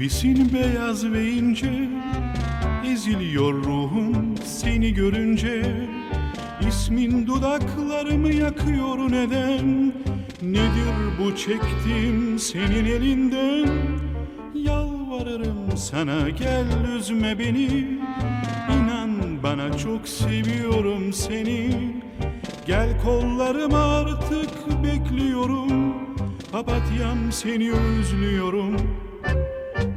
Gibisin beyaz ve ince Eziliyor ruhum seni görünce. İsmin dudaklarımı yakıyor neden? Nedir bu çektiğim senin elinden? Yalvarırım sana gel üzme beni. İnan bana çok seviyorum seni. Gel kollarım artık bekliyorum. Papatyam seni özlüyorum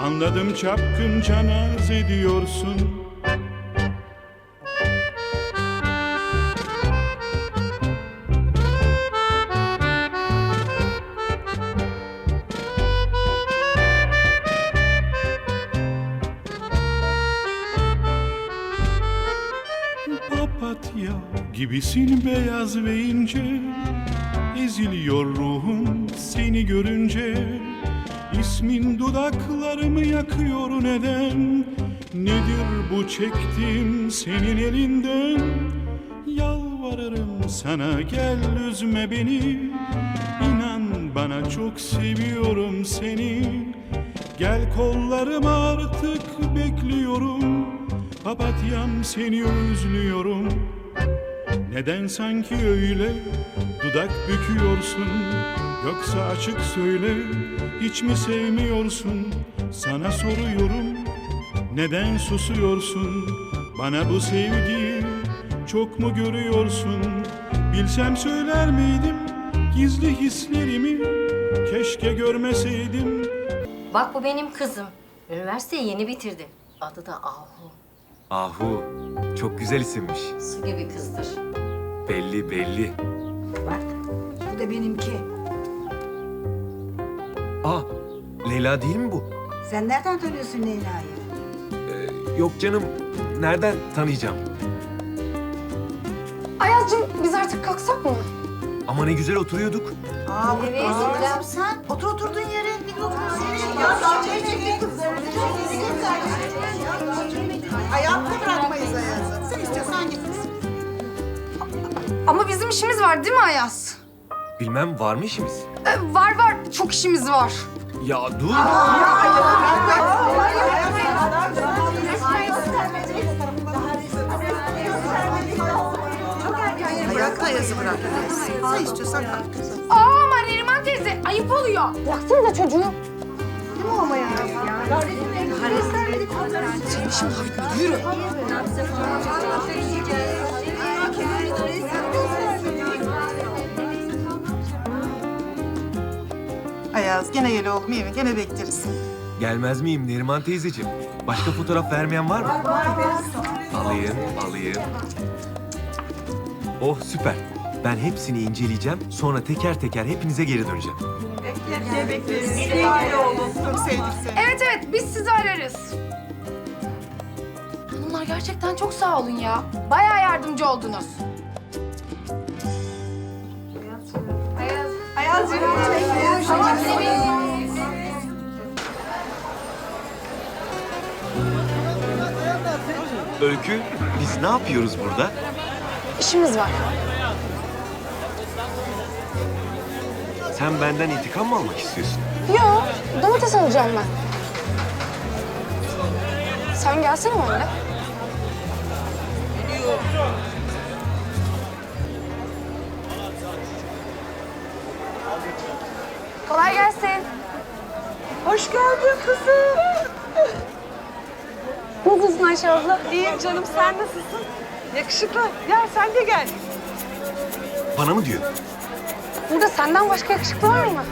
Anladım çapkınca naz ediyorsun. Papatya gibisin beyaz ve ince Eziliyor ruhum seni görünce İsmin dudaklarımı yakıyor neden? Nedir bu çektiğim senin elinden? Yalvarırım sana gel üzme beni. İnan bana çok seviyorum seni. Gel kollarım artık bekliyorum. Papatyam seni özlüyorum. Neden sanki öyle dudak büküyorsun? Yoksa açık söyle hiç mi sevmiyorsun Sana soruyorum neden susuyorsun Bana bu sevgiyi çok mu görüyorsun Bilsem söyler miydim gizli hislerimi Keşke görmeseydim Bak bu benim kızım. Üniversiteyi yeni bitirdi. Adı da Ahu. Ahu. Çok güzel isimmiş. Su gibi kızdır. Belli belli. Bak, bu da benimki. Aa, Leyla değil mi bu? Sen nereden tanıyorsun Leyla'yı? Ee, yok canım. Nereden tanıyacağım? Ayaz'cığım biz artık kalksak mı? Ama ne güzel oturuyorduk. Aa, Evet, aa, sen otur oturduğun yere. Hayatta bırakmayız Ayaz'ı. Sen istiyorsan git. Ama bizim işimiz var değil mi Ayaz? Bilmem var mı işimiz? Ee, var var, çok işimiz var. Ya dur. Hayatta Ayaz'ı bırakmayız. Sen istiyorsan kalk. Aa ama Neriman teyze, ayıp oluyor. Bıraksanıza çocuğu. Ayaz gene gel oğlum iyi mi? Gene bekleriz. Gelmez miyim Neriman teyzeciğim? Başka fotoğraf vermeyen var mı? Alayım, alayım. Oh süper. Ben hepsini inceleyeceğim. Sonra teker teker hepinize geri döneceğim. Bekleriz. Sevgili oğlum. Çok sevdik seni. Evet evet, biz sizi ararız. Hanımlar gerçekten çok sağ olun ya. Bayağı yardımcı oldunuz. Öykü, biz ne yapıyoruz burada? İşimiz var. Sen benden intikam mı almak istiyorsun? Yo, domates alacağım ben. Sen gelsene benimle. Kolay gelsin. Hoş geldin kızım. Nasılsın Ayşe abla? İyiyim canım sen nasılsın? Yakışıklı. Gel sen de gel. Bana mı diyor? Burada senden başka yakışıklı var mı?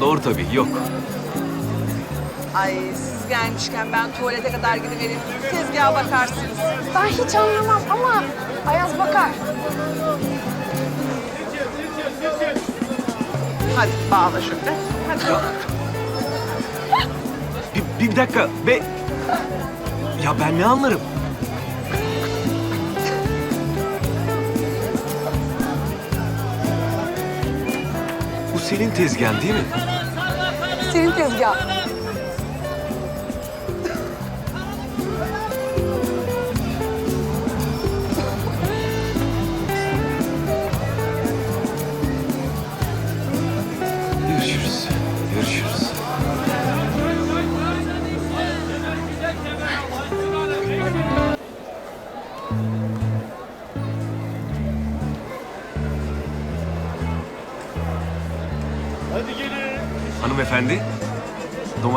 Doğru tabii, yok. Ay siz gelmişken ben tuvalete kadar gidivereyim. Tezgaha bakarsınız. Ben hiç anlamam ama Ayaz bakar. Hadi bağla şöyle. Hadi. Bir, bir dakika be. Ya ben ne anlarım? Bu senin tezgahın değil mi? Senin tezgah.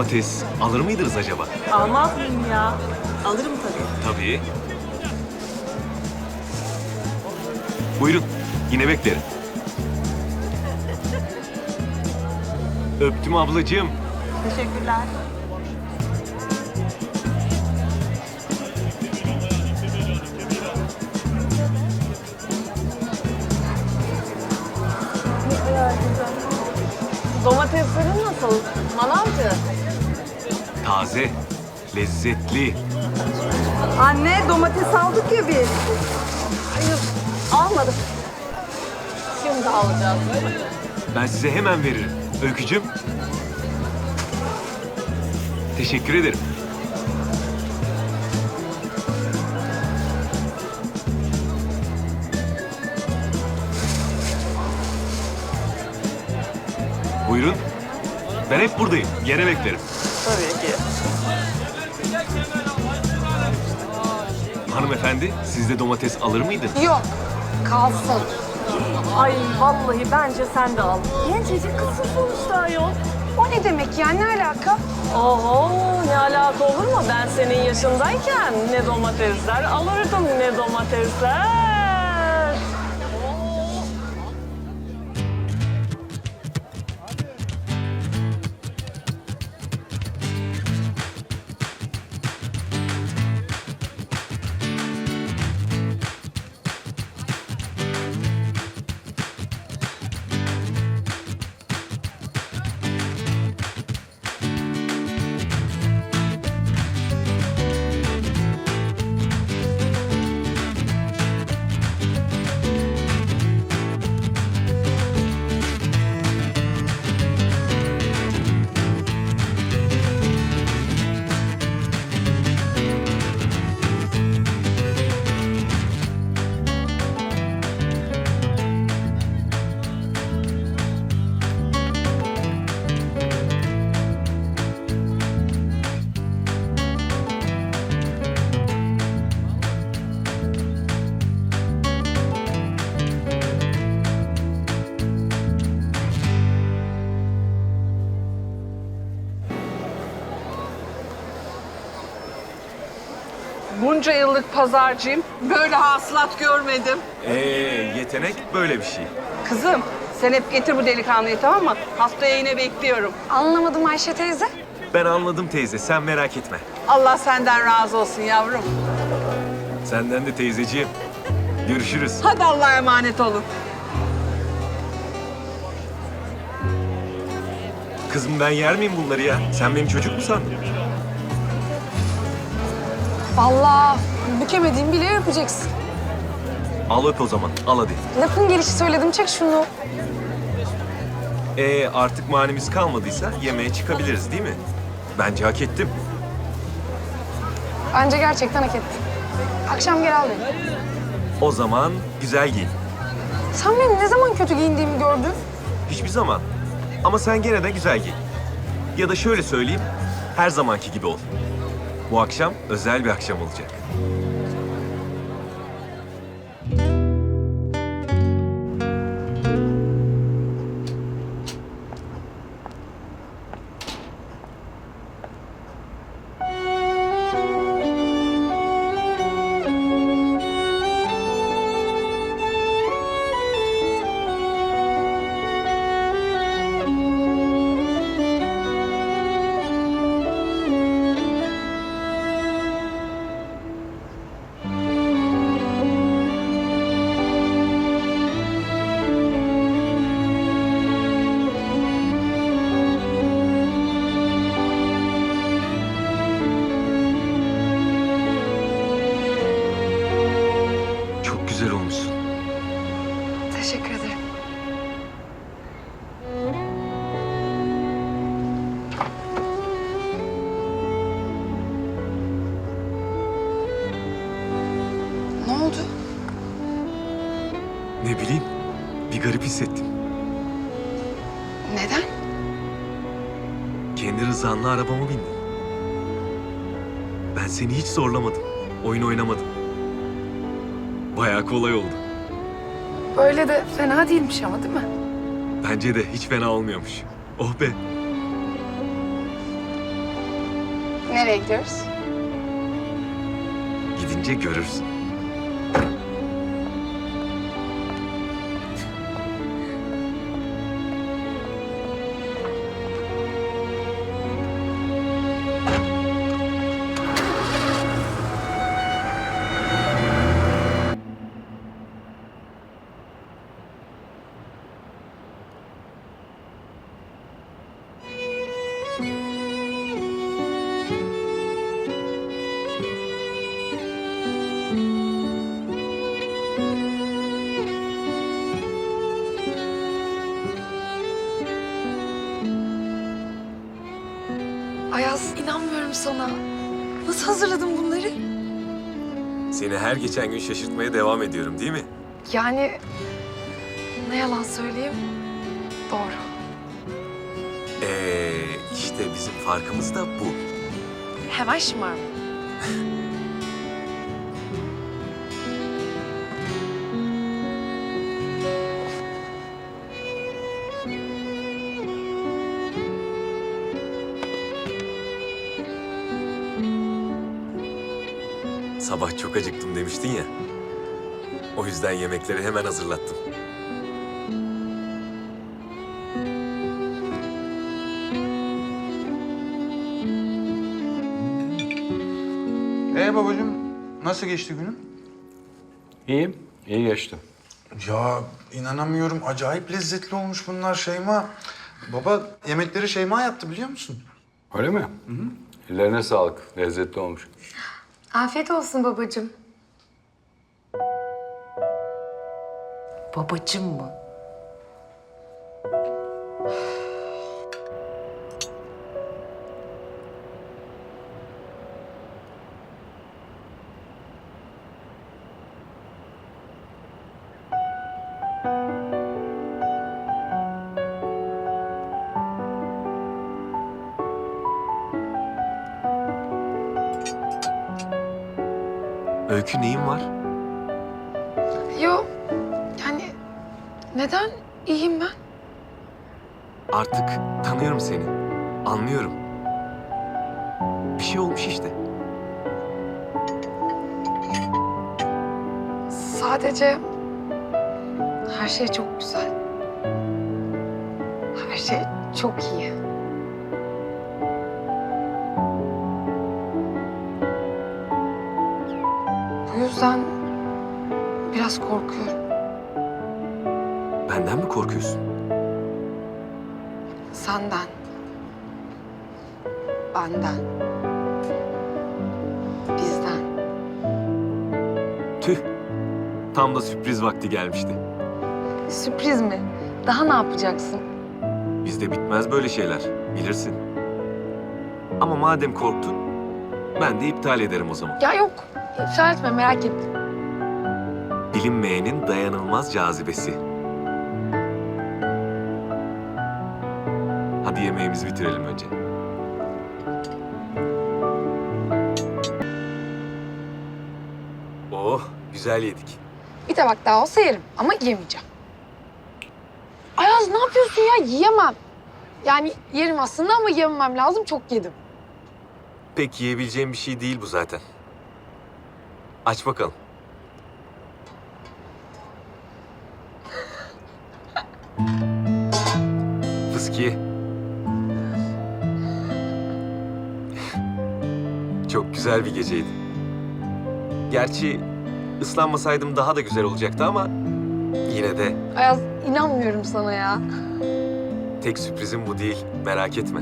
Domates alır mıydınız acaba? Almaz mıyım ya? Alırım tabii. Tabii. Buyurun, yine beklerim. Öptüm ablacığım. Teşekkürler. Domateslerin nasıl? Manavcı. Taze, lezzetli. Anne domates aldık ya biz. Hayır, almadım. Şimdi alacağız. Ben size hemen veririm. Öykücüm. Teşekkür ederim. Buyurun. Ben hep buradayım. Yine beklerim. Tabii ki. Hanımefendi, siz de domates alır mıydınız? Yok. Kalsın. Ay vallahi bence sen de al. Gencecik kızsın sonuçta ayol. O ne demek ya? Ne alaka? Oho ne alaka olur mu? Ben senin yaşındayken ne domatesler alırdım ne domatesler. Bunca yıllık pazarcıyım. Böyle hasılat görmedim. Ee, yetenek böyle bir şey. Kızım sen hep getir bu delikanlıyı tamam mı? Haftaya yine bekliyorum. Anlamadım Ayşe teyze. Ben anladım teyze, sen merak etme. Allah senden razı olsun yavrum. Senden de teyzeciğim. Görüşürüz. Hadi Allah'a emanet olun. Kızım ben yer miyim bunları ya? Sen benim çocuk mu sandın? Vallahi bükemediğim bile yapacaksın. Al öp o zaman, al hadi. Lafın gelişi söyledim. Çek şunu. Ee, artık manimiz kalmadıysa yemeğe çıkabiliriz değil mi? Bence hak ettim. Bence gerçekten hak ettin. Akşam gel al beni. O zaman güzel giyin. Sen benim ne zaman kötü giyindiğimi gördün? Hiçbir zaman. Ama sen gene de güzel giyin. Ya da şöyle söyleyeyim, her zamanki gibi ol. Bu akşam özel bir akşam olacak. Kendi rızanla arabama bindin. Ben seni hiç zorlamadım. Oyun oynamadım. Bayağı kolay oldu. Böyle de fena değilmiş ama değil mi? Bence de hiç fena olmuyormuş. Oh be. Nereye gidiyoruz? Gidince görürsün. Ayaz inanmıyorum sana. Nasıl hazırladın bunları? Seni her geçen gün şaşırtmaya devam ediyorum değil mi? Yani ne yalan söyleyeyim. Doğru. Ee, işte bizim farkımız da bu. Hemen şımarma. çok acıktım demiştin ya. O yüzden yemekleri hemen hazırlattım. Ee babacığım nasıl geçti günün? İyi, iyi geçti. Ya inanamıyorum acayip lezzetli olmuş bunlar Şeyma. Baba yemekleri Şeyma yaptı biliyor musun? Öyle mi? Hı hı. Ellerine sağlık, lezzetli olmuş. Afiyet olsun babacığım. Babacım mı? Öykü neyin var? Yo yani neden iyiyim ben? Artık tanıyorum seni. Anlıyorum. Bir şey olmuş işte. Sadece her şey çok güzel. Her şey çok iyi. Yüzden biraz korkuyorum. Benden mi korkuyorsun? Senden. Benden. Bizden. Tüh. Tam da sürpriz vakti gelmişti. Sürpriz mi? Daha ne yapacaksın? Bizde bitmez böyle şeyler. Bilirsin. Ama madem korktun, ben de iptal ederim o zaman. Ya yok. İptal etme merak ettim. Bilinmeyenin dayanılmaz cazibesi. Hadi yemeğimizi bitirelim önce. Oh, güzel yedik. Bir tabak daha olsa yerim ama yemeyeceğim. Ayaz ne yapıyorsun ya? Yiyemem. Yani yerim aslında ama yememem lazım. Çok yedim. Pek yiyebileceğim bir şey değil bu zaten. Aç bakalım. Fıskiye. Çok güzel bir geceydi. Gerçi ıslanmasaydım daha da güzel olacaktı ama yine de Ayaz inanmıyorum sana ya. tek sürprizim bu değil. Merak etme.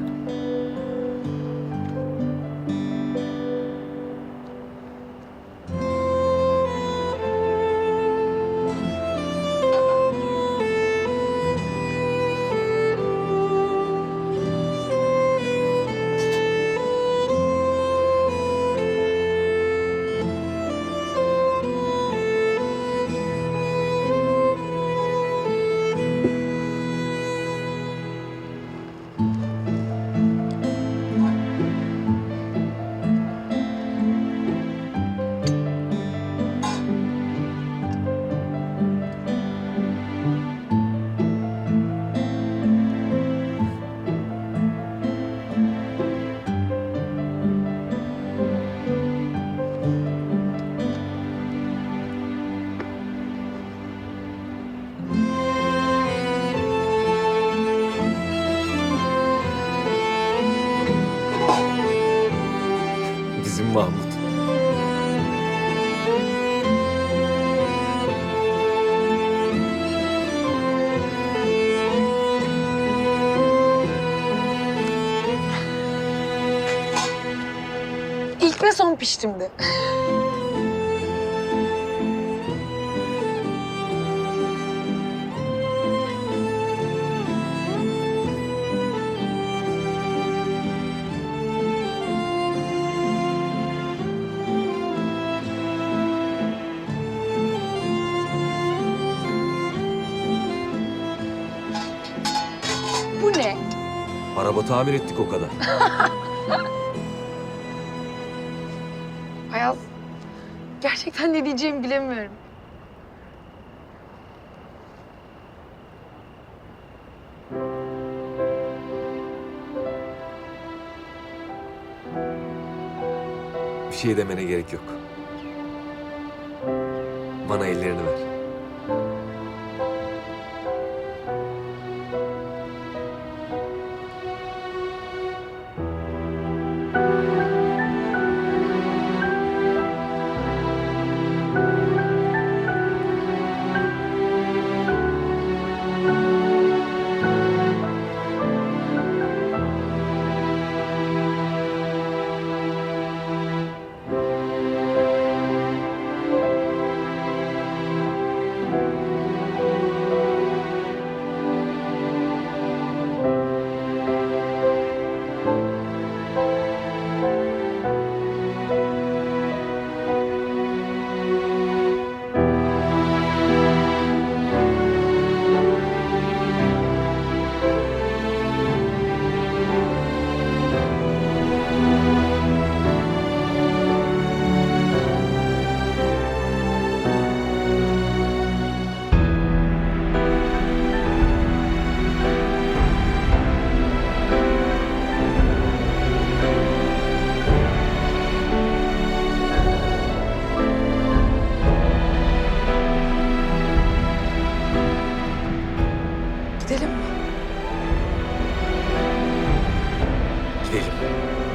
Son piştimdi. Bu ne? Araba tamir ettik o kadar. gerçekten ne diyeceğimi bilemiyorum. Bir şey demene gerek yok. Bana ellerini ver. Veja.